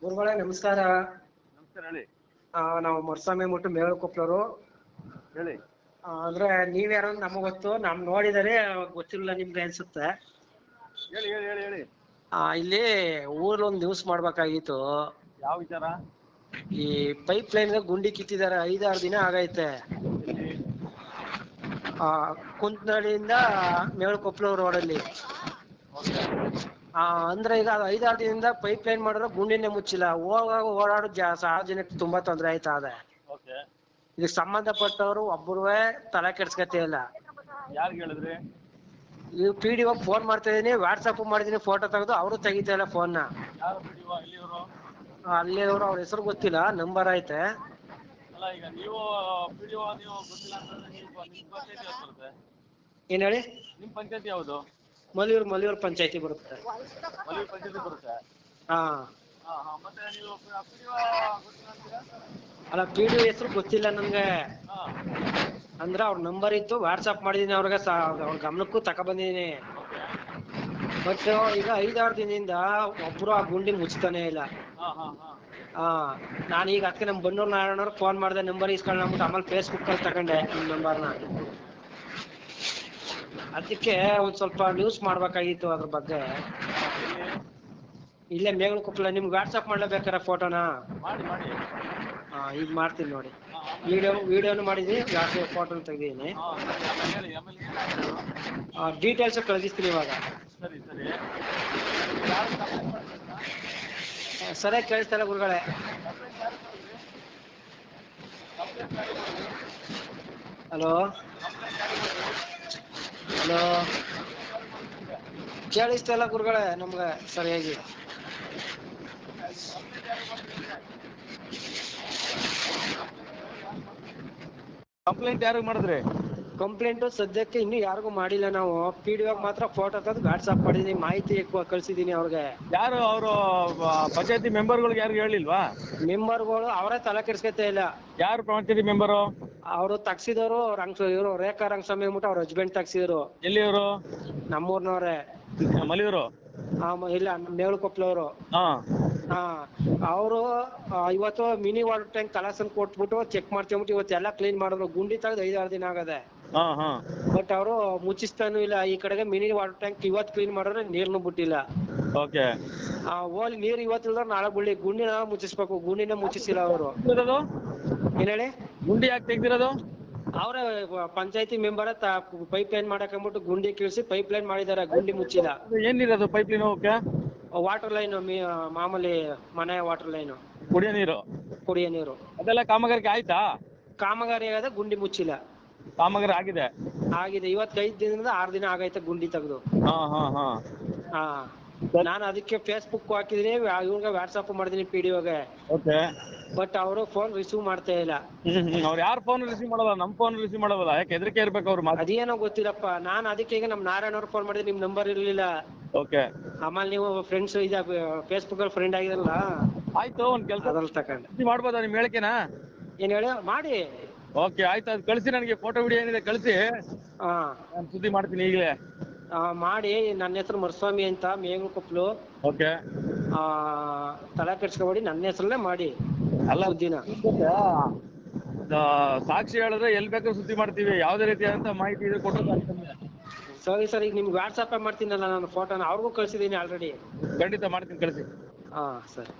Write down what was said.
ಗುರುಗಳೇ ನಮಸ್ಕಾರ. ನಮಸ್ಕಾರ ಹೇಳಿ. ಆ, ನಾವು ಮರ್ಸ್ವಾಮಿ ಮುಟ್ಟು ಮೇಳಕೊಪ್ಲರು. ಹೇಳಿ. ಅಂದ್ರೆ ನೀವ್ಯಾರೋ ನಮಗ್ ಗೊತ್ತು. ನಮ್ ನೋಡಿದರೆ ಗೊತ್ತಿಲ್ಲ ನಿಮ್ಗೆ ಅನ್ಸುತ್ತೆ. ಹೇಳಿ ಹೇಳಿ ಹೇಳಿ ಹೇಳಿ. ಆ, ಇಲ್ಲಿ ಊರಲ್ಲಿ ಒಂದು ನ್ಯೂಸ್ ಮಾಡ್ಬೇಕಾಗಿತ್ತು. ಯಾವ ವಿಚಾರ? ಈ ಪೈಪ್ ಲೈನ್ ಗುಂಡಿ ಕಿತ್ತಿದ್ದಾರೆ ಐದಾರು ದಿನ ಆಗೈತೆ. ಆ ಕುಂತನಹಳ್ಳಿಯಿಂದ ಮೇಳಕೊಪ್ಲು ರೋಡಲ್ಲಿ. ಆ ಅಂದ್ರೆ ಈಗ ಐದಾರು ದಿನದಿಂದ ಪೈಪ್ ಲೈನ್ ಮಾಡಿದ್ರೆ ಗುಂಡಿನೇ ಮುಚ್ಚಿಲ್ಲ. ಹೋಗಾಗ ಓಡಾಡೋ ಜಾ ಸಾರ್ವಜನಿಕ ತುಂಬಾ ತೊಂದರೆ ಆಯ್ತಾ ಇದೆ ಓಕೆ. ಇದಕ್ಕೆ ಸಂಬಂಧಪಟ್ಟವರು ಒಬ್ಬರುವೆ ತಲೆ ಕೆಡ್ಸ್ಕತ್ತೇ ಇಲ್ಲ. ಯಾರಿಗೆ ಹೇಳಿದ್ರಿ ಈ ಪಿ ಡಿ ಫೋನ್ ಮಾಡ್ತಾ ಇದೀನಿ ವಾಟ್ಸಪ್ ಮಾಡಿದೀನಿ ಫೋಟೋ ತೆಗೆದು ಅವರು ತೆಗಿತಾ ಇಲ್ಲ ಫೋನ್ನ ಯಾರು ಬಿಡಿವ ಎಲ್ಲಿಯವರು ಅಲ್ಲಿಯವರು ಅವ್ರ ಹೆಸರು ಗೊತ್ತಿಲ್ಲ ನಂಬರ್ ಐತೆ. ಅಲ್ಲ ಈಗ ನೀವು ನೀವು ಗೊತ್ತಿಲ್ಲ ಅಂತಂದ್ರೆ ನೀವು ನಿಮ್ಮ ಪಂಚಾಯತಿ ಯಾವ್ದು ಬರುತ್ತೆ? ಏನ್ ಹೇಳಿ? ನಿಮ್ಮ ಪಂಚಾಯತಿ ಯಾವುದು? ಮಲಿಯೂರ್ ಮಲಿಯೂರ್ ಪಂಚಾಯತಿ ಬರುತ್ತೆ. ಮದುವೆ ಪಂಚಾಯತಿ ಬರುತ್ತೆ? ಹಾ. ಹಾ ಹಾ ಮತ್ತೆ ನೀವು ಪಿಡಿಒ ಗೊತ್ತಿಲ್ಲ ಅಂತೀರಾ? ಅಲ್ಲ ಪಿ ಡಿ ಹೆಸರು ಗೊತ್ತಿಲ್ಲ ನನ್ಗೆ. ಹಾ. ಅಂದ್ರೆ ಅವ್ರ ನಂಬರ್ ಇತ್ತು ವಾಟ್ಸಪ್ ಮಾಡಿದೀನಿ ಅವ್ರಿಗೆ ಸಾ- ಅವ್ರ ಗಮನಕ್ಕೂ ತಗೊಬಂದಿದೀನಿ ಬಟ್ ಈಗ ಐದಾರು ದಿನದಿಂದ ಒಬ್ರು ಆ ಗುಂಡಿ ಮುಚ್ತಾನೆ ಇಲ್ಲ. ಹಾ ಹಾ ಹಾ. ಹಾ ನಾನು ಈಗ ಅದಕ್ಕೆ ನಮ್ಮ ಬನ್ನೂರ್ ನಾರಾಯಣವ್ರಿಗೆ ಫೋನ್ ಮಾಡಿದೆ ನಂಬರ್ ಇಸ್ಕೊಂಡು ಅಂದ್ಬಿಟ್ಟು ಆಮೇಲೆ ಫೇಸ್ಬುಕ್ ಅಲ್ಲಿ ತಗೊಂಡೆ ನಿಮ್ಮ ನಂಬರ್ನ ಅದಕ್ಕೆ ಒಂದ್ ಸ್ವಲ್ಪ ನ್ಯೂಸ್ ಮಾಡ್ಬೇಕಾಗಿತ್ತು ಅದ್ರ ಬಗ್ಗೆ. ಇಲ್ಲೇ ಮೇಗಳಕೊಪ್ಪಲ ನಿಮ್ಗೆ ವಾಟ್ಸಪ್ ಮಾಡ್ಲೇಬೇಕಾರೆ ಫೋಟೋನ ಮಾಡಿ ಮಾಡಿ. ಹಾ ಈಗ ಮಾಡ್ತೀನಿ ನೋಡಿ. ವಿಡಿಯೋ ವಿಡಿಯೋನು ಮಾಡಿದೀನಿ ಜಾಸ್ತಿ ಫೋಟೋನು ತೆಗ್ದಿದ್ದೀನಿ? ಡೀಟೇಲ್ಸ್ ಕಳಿಸ್ತೀನಿ ಇವಾಗ. ಸರಿ ಸರಿ. ಸರಿಯಾಗಿ ಕೇಳಿಸ್ತಾರ ಗುರುಗಳೇ. Hello hello. ಕೇಳಿಸ್ತಲ್ಲ ಗುರುಗಳೇ ನಮ್ಗೆ ಸರಿಯಾಗಿ. ಕಂಪ್ಲೇಂಟ್ ಯಾರಿಗೆ ಮಾಡಿದ್ರಿ? ಕಂಪ್ಲೇಂಟ್ ಸದ್ಯಕ್ಕೆ ಇನ್ನು ಯಾರಿಗೂ ಮಾಡಿಲ್ಲ ನಾವು. ಪಿ ಡಿ ಮಾತ್ರ ಫೋಟೋ ತಂದು ವಾಟ್ಸ್ಆಪ್ ಮಾಡಿದೀನಿ ಮಾಹಿತಿ ಕಳ್ಸಿದೀನಿ ಅವ್ರಿಗೆ. ಯಾರು ಅವರು ಪಂಚಾಯತಿ ಮೆಂಬರ್ಗಳಿಗೆ ಯಾರು ಹೇಳಿಲ್ವಾ? ಮೆಂಬರ್ಗಳು ಅವರೇ ತಲೆ ಕೆಡಿಸ್ಕೊತಾ ಇಲ್ಲ. ಯಾರು ಪಂಚಾಯತಿ ಮೆಂಬರು? ಅವರು ತಗ್ಸಿದವರು ಅವ್ರ ಇವರು ರೇಖಾ ರಂಗಸ್ವಾಮಿ ಅಂದ್ಬಿಟ್ಟು ಅವ್ರ ಹಸ್ಬೆಂಡ್ ತಗ್ಸಿದ್ರು. ಎಲ್ಲಿಯವರು? ನಮ್ಮೂರ್ನವ್ರೆ. ಮಲಿಯವರು? ಇಲ್ಲ ಮೇಳುಕೊಪ್ಲವರು. ಹಾ. ಅವರು ಇವತ್ತು ಮಿನಿ ವಾಟರ್ ಟ್ಯಾಂಕ್ ಕಲೆಕ್ಷನ್ ಕೊಟ್ಬಿಟ್ಟು ಚೆಕ್ ಮಾಡ್ಕೊಂಬಿಟ್ಟು ಇವತ್ತೆಲ್ಲ ಕ್ಲೀನ್ ಮಾಡಿದ್ರು. ಗುಂಡಿ ತೆಗೆದು ಐದಾರು ದಿನ ಆಗಿದೆ. ಹಾ ಹಾ. ಬಟ್ ಅವರು ಮುಚ್ಚಿಸ್ತಾನು ಇಲ್ಲ ಈ ಕಡೆಗೆ ಮಿನಿ ವಾಟರ್ ಟ್ಯಾಂಕ್ ಇವತ್ತು ಕ್ಲೀನ್ ಮಾಡಿದ್ರೆ ನೀರ್ನು ಬಿಟ್ಟಿಲ್ಲ. ಓಕೆ. ಆ ಓಲಿ ನೀರ್ ಇವತ್ತು ಇಲ್ದ್ರ ನಾಳೆ ಬಿಡ್ಲಿ ಗುಂಡಿನ ಮುಚ್ಚಿಸ್ಬೇಕು ಗುಂಡಿನ ಮುಚ್ಚಿಸಿಲ್ಲ ಅವರು. ಇರೋದು ಏನ್ ಹೇಳಿ? ಗುಂಡಿ ಯಾಕೆ ತೆಗ್ದಿರೋದು? ಅವರೇ ಪಂಚಾಯತಿ ಮೆಂಬರ್ ಪೈಪ್ ಲೈನ್ ಮಾಡಕ್ ಅಂದ್ಬಿಟ್ಟು ಗುಂಡಿ ಕೀಳ್ಸಿ ಪೈಪ್ ಲೈನ್ ಮಾಡಿದಾರೆ ಗುಂಡಿ ಮುಚ್ಚಿಲ್ಲ. ಅದು ಏನಿರೋದು pipe line okay water line ಮಾಮೂಲಿ ಮನೆ ವಾಟರ್ ಲೈನ್ ಕುಡಿಯೋ ನೀರು? ಕುಡಿಯೋ ನೀರು. ಅದೆಲ್ಲ ಕಾಮಗಾರಿಕೆ ಆಯ್ತಾ? ಕಾಮಗಾರಿ ಆಗದೆ ಗುಂಡಿ ಮುಚ್ಚಿಲ್ಲ. ಕಾಮಗಾರಿ ಆಗಿದೆ? ಆಗಿದೆ. ಇವತ್ತು ಐದ್ ದಿನದಿಂದ ಆರ್ ದಿನ ಆಗೈತೆ ಗುಂಡಿ ತೆಗೆದು. ಹಾ ಹಾ ಹಾ. ಹಾ. ನಾನು ಅದಕ್ಕೆ ಫೇಸ್ಬುಕ್ ಹಾಕಿದೀನಿ ಇವ್ರಿಗೆ ವಾಟ್ಸಪ್ ಮಾಡಿದೀನಿ ಪಿ ಡಿ ಒಗೆ ಓಕೆ. ಬಟ್ ಅವರು ಫೋನ್ ರಿಸೀವ್ ಮಾಡ್ತಾ ಇಲ್ಲ. ಹ್ಮ್ ಅವ್ರು ಯಾರು ಫೋನ್ ರಿಸೀವ್ ಮಾಡಲ್ಲ? ನಮ್ಮ ಫೋನ್ ರಿಸೀವ್ ಮಾಡಲ್ಲ. ಯಾಕೆ ಹೆದರಿಕೆ ಇರ್ಬೇಕು ಅವ್ರು ಮಾತು ಅದೇನೋ ಗೊತ್ತಿಲ್ಲಪ್ಪ. ನಾನು ಅದಕ್ಕೆ ಈಗ ನಮ್ ನಾರಾಯಣ ಅವ್ರಿಗೆ ಫೋನ್ ಮಾಡಿದ್ರೆ ನಿಮ್ ನಂಬರ್ ಇರಲಿಲ್ಲ. ಓಕೆ. ಆಮೇಲೆ ನೀವು ಫ್ರೆಂಡ್ಸ್ ಇದ ಫೇಸ್ಬುಕ್ ಅಲ್ಲಿ ಫ್ರೆಂಡ್ ಆಗಿದ್ರಲ್ಲ. ಆಯ್ತು ಒಂದ್ ಕೆಲಸ ಅದ್ರಲ್ಲಿ ತಕೊಂಡೆ. ಮಾಡ್ಬೋದಾ ನಿಮ್ ಹೇಳಿಕೆನಾ? ಏನ್ ಹೇಳಿ? ಮಾಡಿ. ಓಕೆ ಆಯ್ತು ಅದು ಕಳಿಸಿ ನನಗೆ ಫೋಟೋ ವಿಡಿಯೋ ಏನಿದೆ ಕಳಿಸಿ. ಹಾ. ನಾನು ಸುದ್ದಿ ಮಾಡ್ತೀನಿ ಈಗಲೇ. ಆ, ಮಾಡಿ ನನ್ನ ಹೆಸರು ಮರುಸ್ವಾಮಿ ಅಂತ ಮೇಗುಕೊಪ್ಲು ಓಕೆ ಆ ತಲೆ ಕೆಡ್ಸ್ಕೊಬೇಡಿ ನನ್ನ ಹೆಸರಲ್ಲೇ ಮಾಡಿ. ಅಲ್ಲ ಸುದ್ದಿನ. ಆ, ಸಾಕ್ಷಿ ಹೇಳಿದ್ರೆ ಎಲ್ಲಿ ಬೇಕಾದ್ರೂ ಸುದ್ದಿ ಮಾಡ್ತೀವಿ ಯಾವುದೇ ರೀತಿಯಾದಂತ ಮಾಹಿತಿ ಇದೆ ಕೊಟ್ಟು ಸರಿ ಸರ್ ಈಗ ನಿಮ್ಗೆ ವಾಟ್ಸಪ್ ಮಾಡ್ತೀನಲ್ಲ ನಾನು ಫೋಟೋನ ಅವ್ರಿಗೂ ಕಳ್ಸಿದೀನಿ ಆಲ್ರೆಡಿ ಖಂಡಿತ ಮಾಡ್ತೀನಿ ಕಳಿಸಿ. ಹಾ ಸರಿ.